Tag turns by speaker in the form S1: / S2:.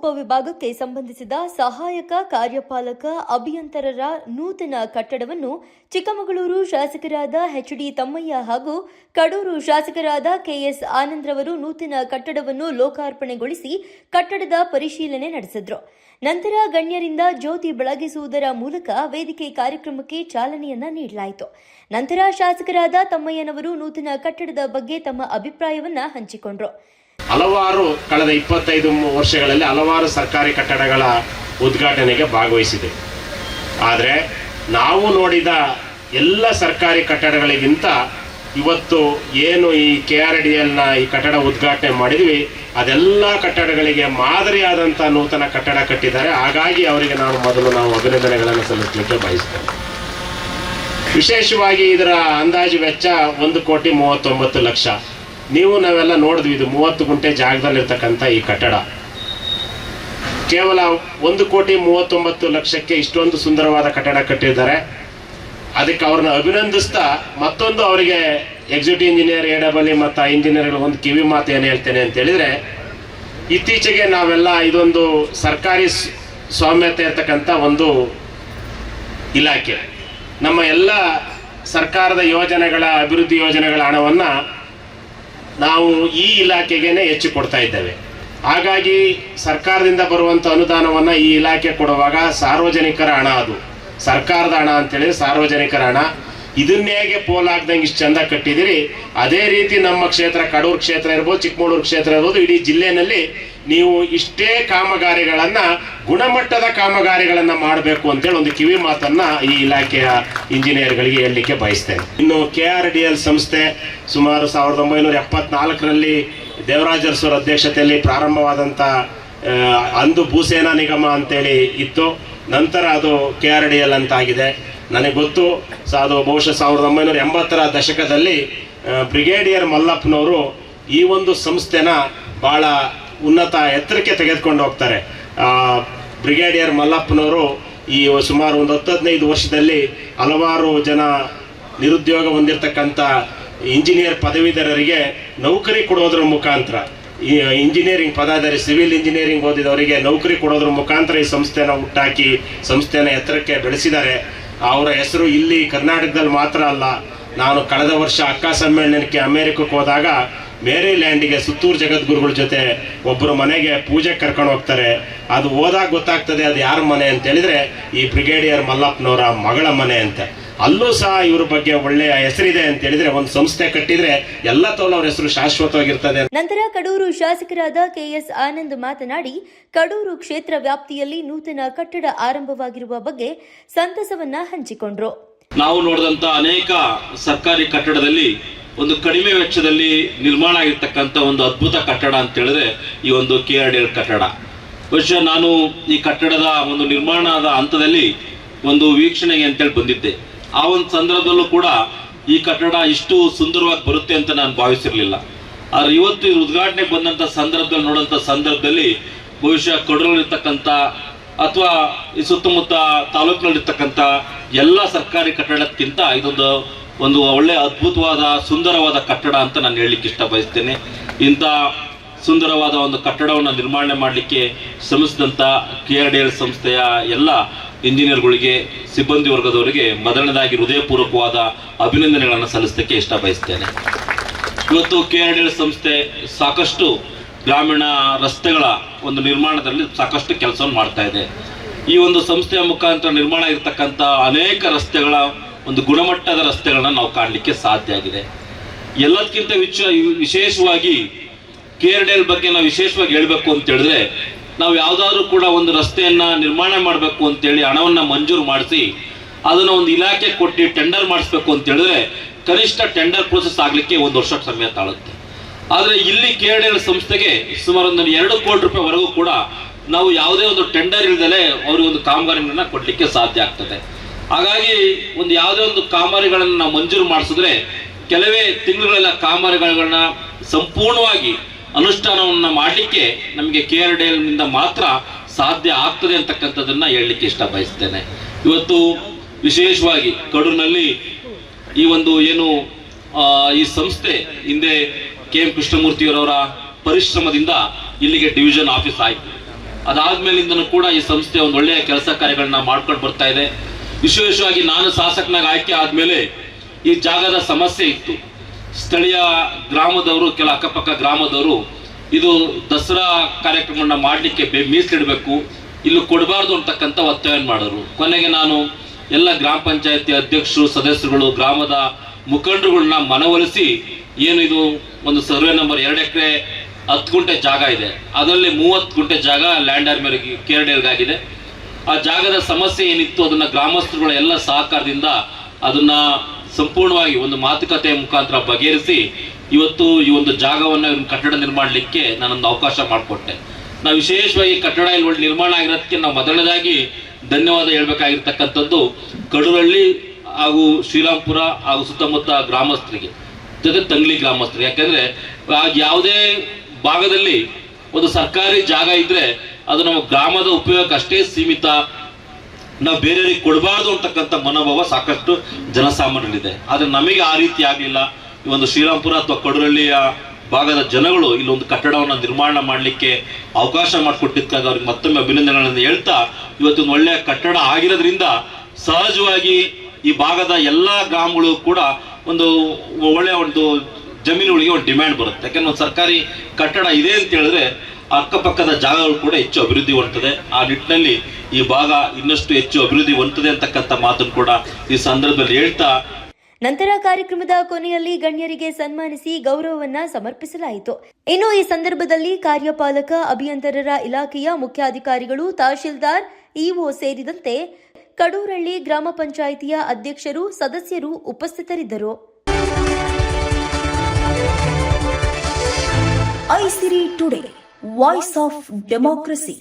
S1: ಉಪವಿಭಾಗಕ್ಕೆ ಸಂಬಂಧಿಸಿದ ಸಹಾಯಕ ಕಾರ್ಯಪಾಲಕ ಅಭಿಯಂತರರ ನೂತನ ಕಟ್ಟಡವನ್ನು ಚಿಕ್ಕಮಗಳೂರು ಶಾಸಕರಾದ ಎಚ್ಡಿ ತಮ್ಮಯ್ಯ ಹಾಗೂ ಕಡೂರು ಶಾಸಕರಾದ ಕೆಎಸ್ ಆನಂದ್ರವರು ನೂತನ ಕಟ್ಟಡವನ್ನು ಲೋಕಾರ್ಪಣೆಗೊಳಿಸಿ ಕಟ್ಟಡದ ಪರಿಶೀಲನೆ ನಡೆಸಿದ್ರು. ನಂತರ ಗಣ್ಯರಿಂದ ಜ್ಯೋತಿ ಬೆಳಗಿಸುವುದರ ಮೂಲಕ ವೇದಿಕೆ ಕಾರ್ಯಕ್ರಮಕ್ಕೆ ಚಾಲನೆಯನ್ನ ನೀಡಲಾಯಿತು. ನಂತರ ಶಾಸಕರಾದ ತಮ್ಮಯ್ಯನವರು ನೂತನ ಕಟ್ಟಡದ ಬಗ್ಗೆ ತಮ್ಮ ಅಭಿಪ್ರಾಯವನ್ನ ಹಂಚಿಕೊಂಡ್ರು.
S2: ಹಲವಾರು ಕಳೆದ ಇಪ್ಪತ್ತೈದು ವರ್ಷಗಳಲ್ಲಿ ಹಲವಾರು ಸರ್ಕಾರಿ ಕಟ್ಟಡಗಳ ಉದ್ಘಾಟನೆಗೆ ಭಾಗವಹಿಸಿದೆ. ಆದರೆ ನಾವು ನೋಡಿದ ಎಲ್ಲ ಸರ್ಕಾರಿ ಕಟ್ಟಡಗಳಿಗಿಂತ ಇವತ್ತು ಏನು ಈ ಕೆ ಆರ್ ಡಿ ಎಲ್ನ ಈ ಕಟ್ಟಡ ಉದ್ಘಾಟನೆ ಮಾಡಿದ್ವಿ, ಅದೆಲ್ಲ ಕಟ್ಟಡಗಳಿಗೆ ಮಾದರಿಯಾದಂಥ ನೂತನ ಕಟ್ಟಡ ಕಟ್ಟಿದ್ದಾರೆ. ಹಾಗಾಗಿ ಅವರಿಗೆ ನಾನು ಮೊದಲು ನಾವು ಅಭಿನಂದನೆಗಳನ್ನು ಸಲ್ಲಿಸಲಿಕ್ಕೆ ಬಯಸ್ತೇನೆ. ವಿಶೇಷವಾಗಿ ಇದರ ಅಂದಾಜು ವೆಚ್ಚ ಒಂದು ಕೋಟಿ ಮೂವತ್ತೊಂಬತ್ತು ಲಕ್ಷ. ನೀವು ನಾವೆಲ್ಲ ನೋಡಿದ್ವಿ ಇದು ಮೂವತ್ತು ಗುಂಟೆ ಜಾಗದಲ್ಲಿರ್ತಕ್ಕಂಥ ಈ ಕಟ್ಟಡ. ಕೇವಲ ಒಂದು ಕೋಟಿ ಮೂವತ್ತೊಂಬತ್ತು ಲಕ್ಷಕ್ಕೆ ಇಷ್ಟೊಂದು ಸುಂದರವಾದ ಕಟ್ಟಡ ಕಟ್ಟಿದ್ದಾರೆ. ಅದಕ್ಕೆ ಅವ್ರನ್ನ ಅಭಿನಂದಿಸ್ತಾ ಮತ್ತೊಂದು ಅವರಿಗೆ ಎಕ್ಸಿಕ್ಯೂಟಿವ್ ಇಂಜಿನಿಯರ್ ಎ ಡಬಲ್ ಮತ್ತು ಇಂಜಿನಿಯರ್ಗಳು ಒಂದು ಕಿವಿ ಮಾತು ಏನು ಹೇಳ್ತೇನೆ ಅಂತ ಹೇಳಿದ್ರೆ, ಇತ್ತೀಚೆಗೆ ನಾವೆಲ್ಲ ಇದೊಂದು ಸರ್ಕಾರಿ ಸ್ವಾಮ್ಯತೆ ಇರ್ತಕ್ಕಂಥ ಒಂದು ಇಲಾಖೆ. ನಮ್ಮ ಎಲ್ಲ ಸರ್ಕಾರದ ಯೋಜನೆಗಳ, ಅಭಿವೃದ್ಧಿ ಯೋಜನೆಗಳ ಹಣವನ್ನು ನಾವು ಈ ಇಲಾಖೆಗೇನೆ ಹೆಚ್ಚು ಕೊಡ್ತಾ ಇದ್ದೇವೆ. ಹಾಗಾಗಿ ಸರ್ಕಾರದಿಂದ ಬರುವಂಥ ಅನುದಾನವನ್ನು ಈ ಇಲಾಖೆ ಕೊಡುವಾಗ ಸಾರ್ವಜನಿಕರ ಹಣ ಅದು. ಸರ್ಕಾರದ ಹಣ ಅಂತೇಳಿ ಸಾರ್ವಜನಿಕರ ಹಣ. ಇದನ್ನೇಗೆ ಪೋಲಾಗ್ದಂಗೆ ಇಷ್ಟು ಚಂದ ಕಟ್ಟಿದಿರಿ? ಅದೇ ರೀತಿ ನಮ್ಮ ಕ್ಷೇತ್ರ ಕಡೂರು ಕ್ಷೇತ್ರ ಇರ್ಬೋದು ಚಿಕ್ಕಮಗಳೂರು ಕ್ಷೇತ್ರ ಇರ್ಬೋದು, ಇಡೀ ಜಿಲ್ಲೆಯಲ್ಲಿ ನೀವು ಇಷ್ಟೇ ಕಾಮಗಾರಿಗಳನ್ನ, ಗುಣಮಟ್ಟದ ಕಾಮಗಾರಿಗಳನ್ನ ಮಾಡಬೇಕು ಅಂತೇಳಿ ಒಂದು ಕಿವಿ ಮಾತನ್ನ ಈ ಇಲಾಖೆಯ ಇಂಜಿನಿಯರ್ಗಳಿಗೆ ಹೇಳಲಿಕ್ಕೆ ಬಯಸ್ತೇನೆ. ಇನ್ನು ಕೆ ಆರ್ ಡಿ ಎಲ್ ಸಂಸ್ಥೆ ಸುಮಾರು ಸಾವಿರದ ಒಂಬೈನೂರ ಎಪ್ಪತ್ನಾಲ್ಕರಲ್ಲಿ ದೇವರಾಜ ಅರಸರ ಅಧ್ಯಕ್ಷತೆಯಲ್ಲಿ ಪ್ರಾರಂಭವಾದಂಥ ಅಂದು ಭೂಸೇನಾ ನಿಗಮ ಅಂತೇಳಿ ಇತ್ತು. ನಂತರ ಅದು ಕೆ ಆರ್ ಡಿ ಎಲ್ ಅಂತ ಆಗಿದೆ ನನಗೆ ಗೊತ್ತು ಅದು ಬಹುಶಃ ಸಾವಿರದ ಒಂಬೈನೂರ ಎಂಬತ್ತರ ದಶಕದಲ್ಲಿ ಬ್ರಿಗೇಡಿಯರ್ ಮಲ್ಲಪ್ಪನವರು ಈ ಒಂದು ಸಂಸ್ಥೆನ ಭಾಳ ಉನ್ನತ ಎತ್ತರಕ್ಕೆ ತೆಗೆದುಕೊಂಡು ಹೋಗ್ತಾರೆ. ಬ್ರಿಗೇಡಿಯರ್ ಮಲ್ಲಪ್ಪನವರು ಈ ಸುಮಾರು ಒಂದು ಹತ್ತು ಹದಿನೈದು ವರ್ಷದಲ್ಲಿ ಹಲವಾರು ಜನ ನಿರುದ್ಯೋಗ ಹೊಂದಿರತಕ್ಕಂಥ ಇಂಜಿನಿಯರ್ ಪದವೀಧರರಿಗೆ ನೌಕರಿ ಕೊಡೋದ್ರ ಮುಖಾಂತರ, ಈ ಇಂಜಿನಿಯರಿಂಗ್ ಪದಾಧಾರಿ ಸಿವಿಲ್ ಇಂಜಿನಿಯರಿಂಗ್ ಓದಿದವರಿಗೆ ನೌಕರಿ ಕೊಡೋದ್ರ ಮುಖಾಂತರ ಈ ಸಂಸ್ಥೆನ ಹುಟ್ಟಾಕಿ, ಸಂಸ್ಥೆನ ಎತ್ತರಕ್ಕೆ ಬೆಳೆಸಿದ್ದಾರೆ. ಅವರ ಹೆಸರು ಇಲ್ಲಿ ಕರ್ನಾಟಕದಲ್ಲಿ ಮಾತ್ರ ಅಲ್ಲ, ನಾನು ಕಳೆದ ವರ್ಷ ಅಕ್ಕ ಸಮ್ಮೇಳನಕ್ಕೆ ಅಮೇರಿಕಕ್ಕೆ ಹೋದಾಗ ಮೇರಿಲ್ಯಾಂಡಿಗೆ ಸುತ್ತೂರು ಜಗದ್ಗುರುಗಳ ಜೊತೆ ಒಬ್ಬರು ಮನೆಗೆ ಪೂಜೆ ಕರ್ಕೊಂಡು ಹೋಗ್ತಾರೆ. ಅದು ಹೋದಾಗ ಗೊತ್ತಾಗ್ತದೆ ಅದು ಯಾರ ಮನೆ ಅಂತ ಹೇಳಿದ್ರೆ ಈ ಬ್ರಿಗೇಡಿಯರ್ ಮಲ್ಲಪ್ಪನವರ ಮಗಳ ಮನೆ ಅಂತ. ಅಲ್ಲೂ ಸಹ ಇವ್ರ ಬಗ್ಗೆ ಒಳ್ಳೆಯ ಹೆಸರಿದೆ ಅಂತ ಹೇಳಿದ್ರೆ ಒಂದು ಸಂಸ್ಥೆ ಕಟ್ಟಿದ್ರೆ ಎಲ್ಲ ತೋಲ ಅವರ ಹೆಸರು ಶಾಶ್ವತವಾಗಿರ್ತದೆ
S1: ನಂತರ ಕಡೂರು ಶಾಸಕರಾದ ಕೆಎಸ್ ಆನಂದ್ ಮಾತನಾಡಿ ಕಡೂರು ಕ್ಷೇತ್ರ ವ್ಯಾಪ್ತಿಯಲ್ಲಿ ನೂತನ ಕಟ್ಟಡ ಆರಂಭವಾಗಿರುವ ಬಗ್ಗೆ ಸಂತಸವನ್ನ ಹಂಚಿಕೊಂಡ್ರು.
S3: ನಾವು ನೋಡಿದಂತ ಅನೇಕ ಸರ್ಕಾರಿ ಕಟ್ಟಡದಲ್ಲಿ ಒಂದು ಕಡಿಮೆ ವೆಚ್ಚದಲ್ಲಿ ನಿರ್ಮಾಣ ಆಗಿರ್ತಕ್ಕಂಥ ಒಂದು ಅದ್ಭುತ ಕಟ್ಟಡ ಅಂತ ಹೇಳಿದ್ರೆ ಈ ಒಂದು ಕೆ ಆರ್ ಡಿ ಎಲ್ ಕಟ್ಟಡ. ಬಹುಶಃ ನಾನು ಈ ಕಟ್ಟಡದ ಒಂದು ನಿರ್ಮಾಣದ ಹಂತದಲ್ಲಿ ಒಂದು ವೀಕ್ಷಣೆಗೆ ಅಂತೇಳಿ ಬಂದಿದ್ದೆ. ಆ ಒಂದು ಸಂದರ್ಭದಲ್ಲೂ ಕೂಡ ಈ ಕಟ್ಟಡ ಇಷ್ಟು ಸುಂದರವಾಗಿ ಬರುತ್ತೆ ಅಂತ ನಾನು ಭಾವಿಸಿರಲಿಲ್ಲ. ಆದ್ರೆ ಇವತ್ತು ಇದು ಉದ್ಘಾಟನೆ ಬಂದಂತ ಸಂದರ್ಭದಲ್ಲಿ ನೋಡಂತ ಸಂದರ್ಭದಲ್ಲಿ ಬಹುಶಃ ಕಡೂರಲ್ಲಿರ್ತಕ್ಕಂಥ ಅಥವಾ ಈ ಸುತ್ತಮುತ್ತ ತಾಲೂಕಿನಲ್ಲಿರ್ತಕ್ಕಂಥ ಎಲ್ಲ ಸರ್ಕಾರಿ ಕಟ್ಟಡಕ್ಕಿಂತ ಇದೊಂದು ಒಂದು ಒಳ್ಳೆ ಅದ್ಭುತವಾದ, ಸುಂದರವಾದ ಕಟ್ಟಡ ಅಂತ ನಾನು ಹೇಳಲಿಕ್ಕೆ ಇಷ್ಟ ಬಯಸ್ತೇನೆ ಇಂಥ ಸುಂದರವಾದ ಒಂದು ಕಟ್ಟಡವನ್ನು ನಿರ್ಮಾಣ ಮಾಡಲಿಕ್ಕೆ ಶ್ರಮಿಸಿದಂಥ ಕೆ ಆರ್ ಡಿ ಎಲ್ ಸಂಸ್ಥೆಯ ಎಲ್ಲ ಇಂಜಿನಿಯರ್ಗಳಿಗೆ, ಸಿಬ್ಬಂದಿ ವರ್ಗದವರಿಗೆ ಮೊದಲನೇದಾಗಿ ಹೃದಯಪೂರ್ವಕವಾದ ಅಭಿನಂದನೆಗಳನ್ನು ಸಲ್ಲಿಸಲಿಕ್ಕೆ ಇಷ್ಟ ಬಯಸ್ತೇನೆ ಇವತ್ತು ಕೆ ಆರ್ ಡಿ ಎಲ್ ಸಂಸ್ಥೆ ಸಾಕಷ್ಟು ಗ್ರಾಮೀಣ ರಸ್ತೆಗಳ ಒಂದು ನಿರ್ಮಾಣದಲ್ಲಿ ಸಾಕಷ್ಟು ಕೆಲಸವನ್ನು ಮಾಡ್ತಾ ಇದೆ. ಈ ಒಂದು ಸಂಸ್ಥೆಯ ಮುಖಾಂತರ ನಿರ್ಮಾಣ ಇರತಕ್ಕಂಥ ಅನೇಕ ರಸ್ತೆಗಳ ಒಂದು ಗುಣಮಟ್ಟದ ರಸ್ತೆಗಳನ್ನ ನಾವು ಕಾಣಲಿಕ್ಕೆ ಸಾಧ್ಯ ಆಗಿದೆ. ಎಲ್ಲದಕ್ಕಿಂತ ವಿಚ, ವಿಶೇಷವಾಗಿ ಕೆ ಆರ್ ಡಿ ಎಲ್ ಬಗ್ಗೆ ನಾವು ವಿಶೇಷವಾಗಿ ಹೇಳಬೇಕು ಅಂತ ಹೇಳಿದ್ರೆ, ನಾವು ಯಾವುದಾದ್ರೂ ಕೂಡ ಒಂದು ರಸ್ತೆಯನ್ನ ನಿರ್ಮಾಣ ಮಾಡಬೇಕು ಅಂತೇಳಿ ಹಣವನ್ನ ಮಂಜೂರು ಮಾಡಿಸಿ, ಅದನ್ನ ಒಂದು ಇಲಾಖೆ ಕೊಟ್ಟು ಟೆಂಡರ್ ಮಾಡಿಸ್ಬೇಕು ಅಂತ ಹೇಳಿದ್ರೆ, ಕನಿಷ್ಠ ಟೆಂಡರ್ ಪ್ರೋಸೆಸ್ ಆಗಲಿಕ್ಕೆ ಒಂದು ವರ್ಷ ಸಮಯ ತಾಳುತ್ತೆ. ಆದರೆ ಇಲ್ಲಿ ಕೆ ಆರ್ ಡಿ ಸಂಸ್ಥೆಗೆ ಸುಮಾರು ಒಂದು ಎರಡು ಕೋಟಿ ರೂಪಾಯಿವರೆಗೂ ಕೂಡ ನಾವು ಯಾವುದೇ ಒಂದು ಟೆಂಡರ್ ಇಲ್ದಲೆ ಅವ್ರಿಗೆ ಒಂದು ಕಾಮಗಾರಿಗಳನ್ನ ಕೊಡಲಿಕ್ಕೆ ಸಾಧ್ಯ ಆಗ್ತದೆ. ಹಾಗಾಗಿ ಒಂದು ಯಾವುದೇ ಒಂದು ಕಾಮಾರಿಗಳನ್ನು ನಾವು ಮಂಜೂರು ಮಾಡಿಸಿದ್ರೆ ಕೆಲವೇ ತಿಂಗಳುಗಳ ಕಾಮಗಾರಿಗಳನ್ನ ಸಂಪೂರ್ಣವಾಗಿ ಅನುಷ್ಠಾನವನ್ನ ಮಾಡಲಿಕ್ಕೆ ನಮಗೆ ಕೆ ಆರ್ ಡಿ ಎಲ್ನಿಂದ ಮಾತ್ರ ಸಾಧ್ಯ ಆಗ್ತದೆ ಅಂತಕ್ಕಂಥದ್ದನ್ನು ಹೇಳಲಿಕ್ಕೆ ಇಷ್ಟ ಬಯಸ್ತೇನೆ ಇವತ್ತು ವಿಶೇಷವಾಗಿ ಕಡೂರಿನಲ್ಲಿ ಈ ಒಂದು ಏನು ಈ ಸಂಸ್ಥೆ ಹಿಂದೆ ಕೆ ಎಂ ಕೃಷ್ಣಮೂರ್ತಿಯವರವರ ಪರಿಶ್ರಮದಿಂದ ಇಲ್ಲಿಗೆ ಡಿವಿಷನ್ ಆಫೀಸ್ ಆಯಿತು. ಅದಾದ್ಮೇಲಿಂದನೂ ಕೂಡ ಈ ಸಂಸ್ಥೆ ಒಂದು ಒಳ್ಳೆಯ ಕೆಲಸ ಕಾರ್ಯಗಳನ್ನ ಮಾಡ್ಕೊಂಡು ಬರ್ತಾ ಇದೆ. ವಿಶೇಷವಾಗಿ ನಾನು ಶಾಸಕನಾಗಿ ಆಯ್ಕೆ ಆದಮೇಲೆ ಈ ಜಾಗದ ಸಮಸ್ಯೆ ಇತ್ತು. ಸ್ಥಳೀಯ ಗ್ರಾಮದವರು, ಕೆಲ ಅಕ್ಕಪಕ್ಕ ಗ್ರಾಮದವರು ಇದು ದಸರಾ ಕಾರ್ಯಕ್ರಮವನ್ನ ಮಾಡಲಿಕ್ಕೆ ಮೀಸಲಿಡಬೇಕು, ಇಲ್ಲಿ ಕೊಡಬಾರ್ದು ಅಂತಕ್ಕಂಥ ಒತ್ತಾಯ ಮಾಡೋರು ಕೊನೆಗೆ ನಾನು ಎಲ್ಲ ಗ್ರಾಮ ಪಂಚಾಯತಿ ಅಧ್ಯಕ್ಷರು, ಸದಸ್ಯರುಗಳು, ಗ್ರಾಮದ ಮುಖಂಡರುಗಳನ್ನ ಮನವೊಲಿಸಿ ಏನು ಇದು ಒಂದು ಸರ್ವೆ ನಂಬರ್ ಎರಡು ಎಕರೆ ಹತ್ತು ಗುಂಟೆ ಜಾಗ ಇದೆ. ಅದರಲ್ಲಿ ಮೂವತ್ತು ಗುಂಟೆ ಜಾಗ ಲ್ಯಾಂಡ್ ಆರ್ಮಿಯರಿಗೆ ಕೇರಳಗಾಗಿದೆ ಆ ಜಾಗದ ಸಮಸ್ಯೆ ಏನಿತ್ತು, ಅದನ್ನ ಗ್ರಾಮಸ್ಥರುಗಳ ಎಲ್ಲ ಸಹಕಾರದಿಂದ ಅದನ್ನ ಸಂಪೂರ್ಣವಾಗಿ ಒಂದು ಮಾತುಕತೆ ಮುಖಾಂತರ ಬಗೆಹರಿಸಿ, ಇವತ್ತು ಈ ಒಂದು ಜಾಗವನ್ನು ಕಟ್ಟಡ ನಿರ್ಮಾಣಲಿಕ್ಕೆ ನಾನೊಂದು ಅವಕಾಶ ಮಾಡಿಕೊಟ್ಟೆ. ನಾವು ವಿಶೇಷವಾಗಿ ಕಟ್ಟಡ ಇಲ್ಲಿ ನಿರ್ಮಾಣ ಆಗಿರೋದಕ್ಕೆ ನಾವು ಮೊದಲನೇದಾಗಿ ಧನ್ಯವಾದ ಹೇಳ್ಬೇಕಾಗಿರ್ತಕ್ಕಂಥದ್ದು ಕಡೂರಳ್ಳಿ ಹಾಗೂ ಶ್ರೀರಾಮ್ಪುರ ಹಾಗೂ ಸುತ್ತಮುತ್ತ ಗ್ರಾಮಸ್ಥರಿಗೆ, ಜೊತೆ ತಂಗ್ಲಿ ಗ್ರಾಮಸ್ಥರಿಗೆ. ಯಾಕಂದ್ರೆ ಯಾವುದೇ ಭಾಗದಲ್ಲಿ ಒಂದು ಸರ್ಕಾರಿ ಜಾಗ ಇದ್ರೆ ಅದು ನಮ್ಮ ಗ್ರಾಮದ ಉಪಯೋಗಕ್ಕೆ ಅಷ್ಟೇ ಸೀಮಿತ. ನಾವು ಬೇರೆಯವರಿಗೆ ಕೊಡಬಾರ್ದು ಅಂತಕ್ಕಂಥ ಮನೋಭಾವ ಸಾಕಷ್ಟು ಜನಸಾಮಾನ್ಯರಲ್ಲಿದೆ. ಆದರೆ ನಮಗೆ ಆ ರೀತಿ ಆಗಲಿಲ್ಲ. ಈ ಒಂದು ಶ್ರೀರಾಮ್ಪುರ ಅಥವಾ ಕಡುರಳ್ಳಿಯ ಭಾಗದ ಜನಗಳು ಇಲ್ಲೊಂದು ಕಟ್ಟಡವನ್ನು ನಿರ್ಮಾಣ ಮಾಡಲಿಕ್ಕೆ ಅವಕಾಶ ಮಾಡಿಕೊಟ್ಟಿದ್ದಾಗ ಅವ್ರಿಗೆ ಮತ್ತೊಮ್ಮೆ ಅಭಿನಂದನೆಗಳನ್ನು ಹೇಳ್ತಾ ಇವತ್ತೊಂದು ಒಳ್ಳೆಯ ಕಟ್ಟಡ ಆಗಿರೋದ್ರಿಂದ ಸಹಜವಾಗಿ ಈ ಭಾಗದ ಎಲ್ಲ ಗ್ರಾಮಗಳು ಕೂಡ ಒಂದು ಒಳ್ಳೆಯ ಒಂದು ಜಮೀನುಗಳಿಗೆ ಒಂದು ಡಿಮ್ಯಾಂಡ್ ಬರುತ್ತೆ. ಯಾಕೆಂದ್ರೆ ಒಂದು ಸರ್ಕಾರಿ ಕಟ್ಟಡ ಇದೆ ಅಂತ ಹೇಳಿದ್ರೆ ಅಕ್ಕಪಕ್ಕದ ಜಾಗಗಳು ಕೂಡ ಹೆಚ್ಚು ಅಭಿವೃದ್ಧಿ ಹೊಂದುತ್ತದೆ ಆ ನಿಟ್ಟಿನಲ್ಲಿ ಈ ಭಾಗ ಇನ್ನಷ್ಟು ಹೆಚ್ಚು ಅಭಿವೃದ್ಧಿ ಹೊಂದುತ್ತದೆ ಅಂತಕ್ಕಂಥ ಮಾತನ್ನು ಕೂಡ ಈ ಸಂದರ್ಭದಲ್ಲಿ ಹೇಳ್ತಾ
S1: ನಂತರ ಕಾರ್ಯಕ್ರಮದ ಕೊನೆಯಲ್ಲಿ ಗಣ್ಯರಿಗೆ ಸನ್ಮಾನಿಸಿ ಗೌರವವನ್ನ ಸಮರ್ಪಿಸಲಾಯಿತು. ಇನ್ನು ಈ ಸಂದರ್ಭದಲ್ಲಿ ಕಾರ್ಯಪಾಲಕ ಅಭಿಯಂತರರ ಇಲಾಖೆಯ ಮುಖ್ಯಾಧಿಕಾರಿಗಳು ತಹಶೀಲ್ದಾರ್ ಇಒ ಸೇರಿದಂತೆ ಕಡೂರಳ್ಳಿ ಗ್ರಾಮ ಪಂಚಾಯಿತಿಯ ಅಧ್ಯಕ್ಷರು ಸದಸ್ಯರು ಉಪಸ್ಥಿತರಿದ್ದರು.
S4: ಐಸಿರಿ ಟುಡೇ ವಾಯ್ಸ್ ಆಫ್ ಡೆಮೋಕ್ರಸಿ